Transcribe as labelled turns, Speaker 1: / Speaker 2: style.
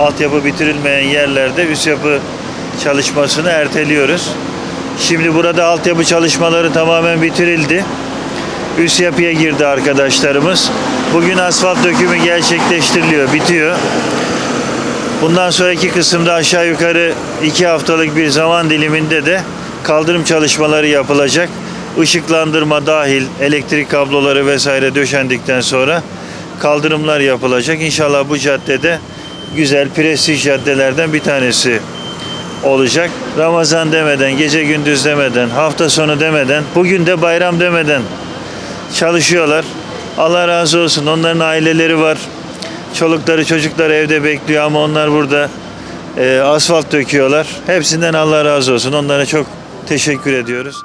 Speaker 1: altyapı bitirilmeyen yerlerde üst yapı çalışmasını erteliyoruz. Şimdi burada altyapı çalışmaları tamamen bitirildi. Üst yapıya girdi arkadaşlarımız. Bugün asfalt dökümü gerçekleştiriliyor, bitiyor. Bundan sonraki kısımda aşağı yukarı iki haftalık bir zaman diliminde de kaldırım çalışmaları yapılacak. Işıklandırma dahil elektrik kabloları vesaire döşendikten sonra kaldırımlar yapılacak. İnşallah bu caddede güzel prestij caddelerden bir tanesi olacak. Ramazan demeden, gece gündüz demeden, hafta sonu demeden, bugün de bayram demeden çalışıyorlar. Allah razı olsun. Onların aileleri var. Çolukları çocuklar evde bekliyor ama onlar burada e, asfalt döküyorlar. Hepsinden Allah razı olsun. Onlara çok teşekkür ediyoruz.